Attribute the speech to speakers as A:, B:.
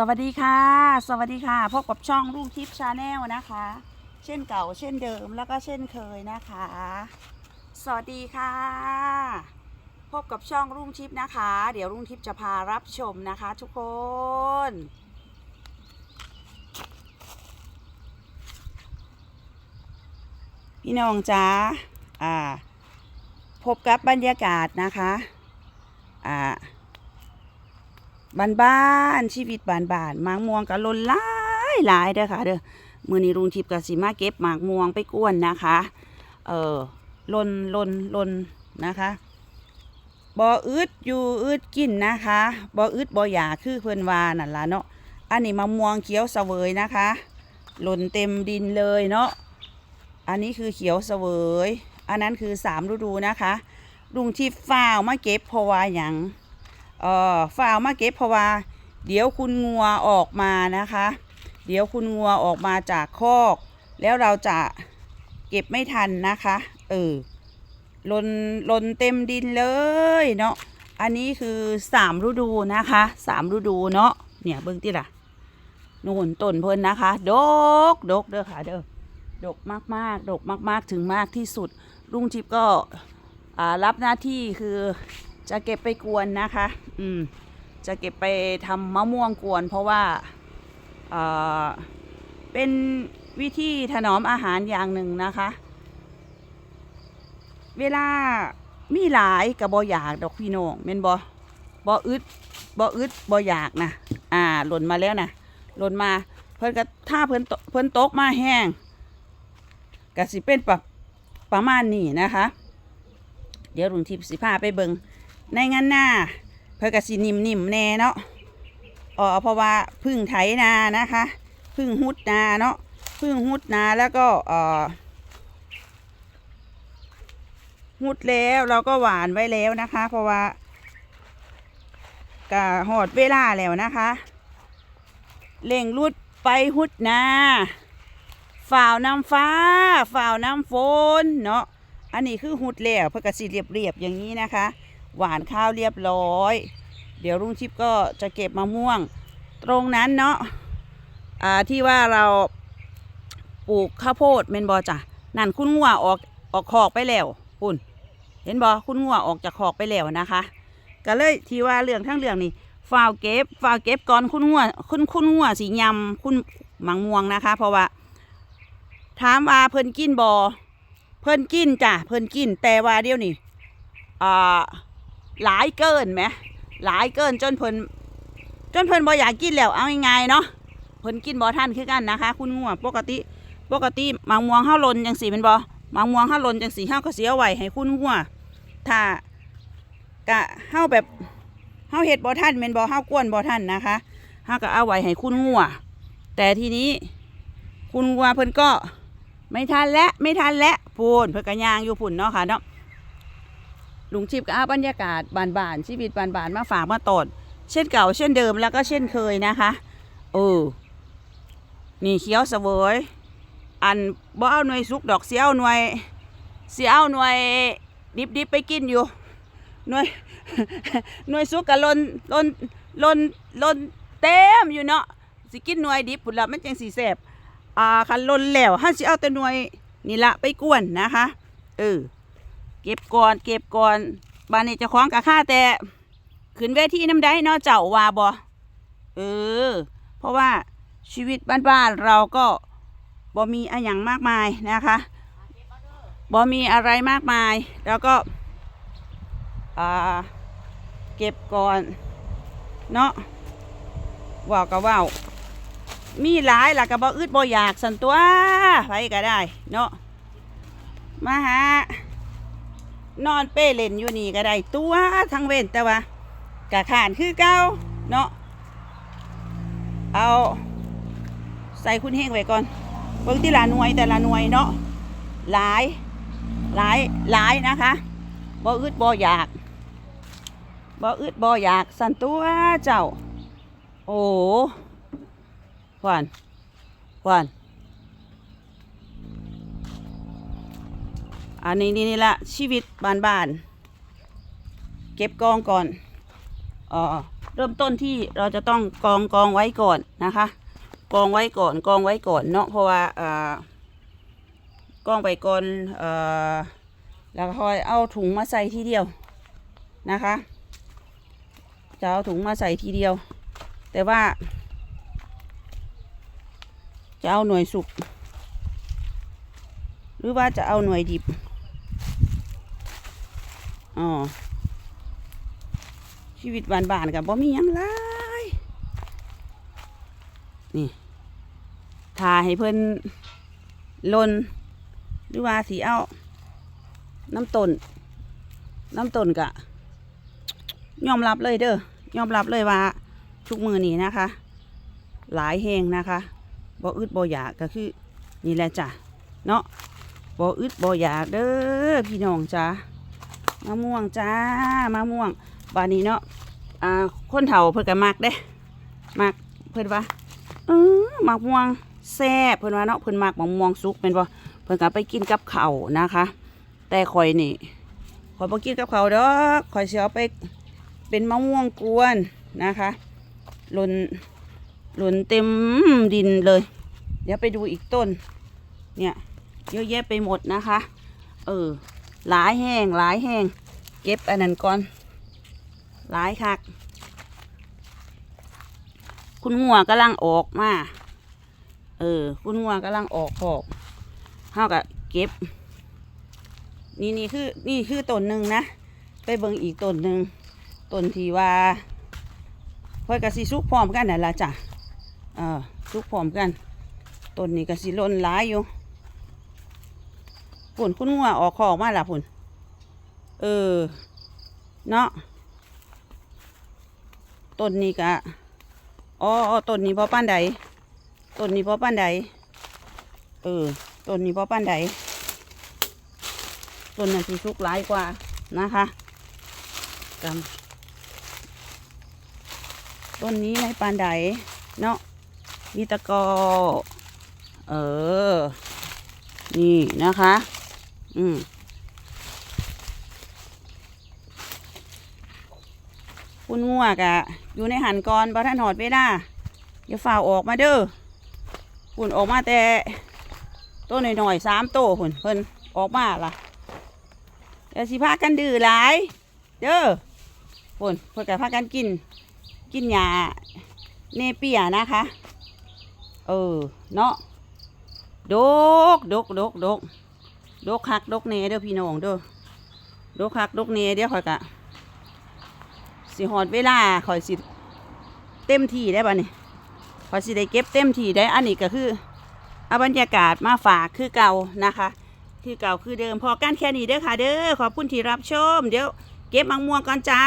A: สวัสดีค่ะ สวัสดีค่ะพบกับช่องรุ่งทิพย์ชาแนลนะคะ เช่นเก่าเช่นเดิมแล้วก็เช่นเคยนะคะ สวัสดีค่ะ พบกับช่องรุ่งทิพย์นะคะ เดี๋ยวรุ่งทิพย์จะพารับชมนะคะทุกคน พี่น้องจ้าอ่า พบกับบรรยากาศนะคะ อ่า บ้านบ้านๆชีวิตบ้านบ้านหมากม่วงก็ล้นหลายหลายเด้อค่ะเด้อมือนี้ลุงทิพย์ก็สิมาเก็บหมากม่วงไปกวนนะคะ เออล้นล้นล้นนะคะบ่ออึดอยู่อึดกินนะคะบ่ออึดบ่อยาคือเพิ่นวานั่นล่ะเนาะอันนี้มะม่วงเขียวเสวยนะคะหล่นเต็มดินเลยเนาะอันนี้คือเขียวเสวย อันนั้นคือสามฤดูนะคะลุงทิพย์ฝ้าวมาเก็บเพราะว่าหยัง เอ่อฝ้าเอามาเก็บเพราะว่า เดี๋ยวคุณงัวออกมานะคะ เดี๋ยวคุณงัวออกมาจากคอก แล้วเราจะเก็บไม่ทันนะคะ เออลนลนเต็มดินเลยเนาะอันนี้คือสามฤดูนะคะสามฤดูเนาะเนี่ยเบิ้องติล่ะนู่นต้นเพิ่นนะคะดกดกเด้อค่ะเด้อดกมากๆดกมาก ๆ ถึงมากที่สุดลุงทิพก็อ่ารับหน้าที่คือ จะเก็บไปกวนนะคะ อืม จะเก็บไปทำมะม่วงกวน เพราะว่าเอ่อเป็นวิธีถนอมอาหารอย่างหนึ่งนะคะ เวลามีหลายกับบออยากดอกพี่น้องเม่นบอบออึดบออึดบออยากนะอ่า หล่นมาแล้วนะหล่นมาเพิ่นก็ถ้าเพิ่นตเพิ่นตกมาแห้งก็สิเป็นปะประมาณนี้นะคะ เดี๋ยวลุงทิพย์สิพาไปเบิง ในงานหน้าเพื่อกสินิ่มๆแน่เนาะอ๋อเพราะว่าพึ่งไถนานะคะ พึ่งฮุดนาเนาะพึ่งฮุดนาแล้วก็เอ่อฮุดแล้วเราก็หวานไว้แล้วนะคะ เพราะว่ากะหอดเวลาแล้วนะคะเล่งรุดไปฮุดนาฝ่าวน้ำฟ้าฝ่าวน้ำฝนเนาะอันนี้คือหุดแล้วเพื่อกสีเรียบๆอย่างนี้นะคะ หวานข้าวเรียบร้อย เดี๋ยวรุ่งชิปก็จะเก็บมะม่วง ตรงนั้นเนาะอ่าที่ว่าเราปลูกข้าวโพดเมนบอจ้ะนั่นคุณงัวออกออกขอกไปแล้วคุณเห็นบอคุณงัวออกจากขอกไปแล้วนะคะ ก็เลยที่ว่าเรื่องทั้งเรื่องนี่ฟาวเก็บฟาวเก็บก่อนคุณงัวคุณคุณงัวสียำคุณมังม่วงนะคะ เพราะว่า ถามว่าเพิ่นกินบอเพิ่นกินจ้ะเพิ่นกินแต่ว่าเดี๋ยวนี้อ่า หลายเกินไหมหลายเกินจนเพิ่นจนเพิ่นบ่อยากกินแล้วเอาง่ายๆเนาะเพิ่นกินบ่ทันคือกันนะคะ คุณงัวปกติปกติมะม่วงเฮาหล่นจังสีเป็นบ่มะม่วงเฮาหล่นจังสีเฮาก็สิเอาไว้ให้คุณงัวถ้ากะเฮาแบบเฮาเฮ็ดบ่ทันแม่นบ่เฮากวนบ่ทันนะคะเฮาก็เอาไหวให้คุณงัวแต่ทีนี้คุณงัวเพิ่นก็ไม่ทันแล้วไม่ทันแล้วพูนเพื่อกระยางอยู่พุ่นเนาะค่ะเนาะ ลุงชิบก็เอาบรรยากาศบานๆชีวิตบานๆมาฝากมาตอดเช่นเก่าเช่นเดิมแล้วก็เช่นเคยนะคะเออนี่เขียวเสวยอันบ่เอาหน่วยสุกดอกเสียเอาหน่วยเสียเอาหน่วยดิบๆไปกินอยู่หน่วยหน่วยสุกกะลนลนลนลนเต็มอยู่เนาะสิกินหน่วยดิบพุ่นละมันจังสีแสบอ่าคันลนแล้วห้าสิเอาแต่หน่วยนี่ละไปกวนนะคะเออ ก็บก่อนเก็บก่อนบ้านนี้จะคล้องกับข้าแต่ขึ้นเวทีน้ำได้เนาะเจ้าว่าบ่เออ เพราะว่าชีวิตบ้านๆเราก็บ่มีอะไรอย่างมากมายนะคะบ่มีอะไรมากมาย แล้วก็อ่าเก็บก่อนเนาะว่าวก็ว่าวมีหลายล่ะก็บ่อึดบ่อยากสันตัวไปก็ได้ เนาะมาหา นอนเป้เล่นอยู่นี่ก็ได้ตัวทั้งเว้นแต่ว่ากะขานคือเก่าเนาะเอาใส่คุณเฮงไว้ก่อนเบิ่งที่ละหน่วยแต่ละหน่วยเนาะหลายหลายหลายนะคะบ่อึดบ่อยากบ่อึดบ่อยากสันตัวเจ้า โอ้หวานหวา อันนี้นี่นี่ละชีวิตบ้านๆเก็บกองก่อนอ๋อเริ่มต้นที่เราจะต้องกองกองไว้ก่อนนะคะ กองไว้ก่อนกองไว้ก่อนเนาะเพราะว่าอ่อกองไปก่อนเอ่อแล้วค่อยเอาถุงมาใส่ทีเดียวนะคะจะเอาถุงมาใส่ทีเดียว แต่ว่า จะเอาหน่วยสุก หรือว่าจะเอาหน่วยดิบ อ๋อชีวิตบ้านๆกับบ่มีหยังหลายนี่ทาให้เพิ่นลนหรือว่าสีเอาน้ำต้นน้ำต้นกะยอมรับเลยเด้อยอมรับเลยว่าทุกมือนี้นะคะ หลายแหงนะคะบ่อึดบ่อยากก็คือนี่แหละจ้ะเนาะบ่อึดบ่อยากเด้อพี่น้องจ้า มะม่วงจ้ามะม่วงบานนี้เนาะอ่าคนเฒ่าเพิ่นก็มักเด้มักเพิ่นว่าเออมักม่วงแซ่บเพิ่นว่าเนาะเพิ่นมักมะม่วงสุกเป็นบ่เพิ่นก็ไปกินกับข้าวนะคะ แต่ข่อยนี่ข่อยบ่กินกับข้าวดอกข่อยสิเอาไปเป็นมะม่วงกวนนะคะหล่นหล่นเต็มดินเลย เดี๋ยวไปดูอีกต้น เนี่ยเยอะแยะไปหมดนะคะ เออ หลายแห้งหลายแห้งเก็บอันนั้นก่อน หลายคัก คุณงัวกำลังออกมา เออ คุณงัวกำลังออกหอกเฮากับเก็บ นี่นี่คือ นี่คือต้นหนึ่งนะ ไปเบิ่งอีกต้นหนึ่งต้นที่ว่าเพื่อกะสิสุกพร้อมกันนั่นละจ้ะ เออสุกพร้อมกัน ต้นนี้ก็สิล้นหลายอยู่ ปุ่นคุณงัวออกคอกมาละปุ่นเออ เนาะต้นนี้ก็อ๋อต้นนี้พอป้านใดต้นนี้พอป้านใดเออต้นนี้พอป้านใดต้นนั้นสุกหลายกว่านะคะกำต้นนี้ในปานใดเนาะมีตะกอเออ นี่นะคะ อืมคุณงัวกะ อยู่ในหันกรบ่ท่านหอดเวลาอย่าฝ่าออกมาเด้อคุณออกมาแต่ตัวหน่อยๆสามโตวคุณเพิ่นออกมาล่ะเดี๋ยวสิพากันดื้อหลาย เด้อคุณเพิ่นกะพากันกิน กินยาเนเปียนะคะ เออ เนาะดกดกดกดก ดกคักดกเนเด้อพี่น้องเด้อดกคักดกเนเดี๋ยวข่อยกะสิหอดเวลาข่อยสิเต็มที่ได้ป่ะนี่ข่อยสิได้เก็บเต็มที่ได้อันนี้ก็คือเอาบรรยากาศมาฝากคือเก่านะคะ คือเก่าคือเดิมพอกันแค่นี้เด้อค่ะ เด้อขอบคุณที่รับชม เดี๋ยวเก็บมังม่วงก่อนจ้า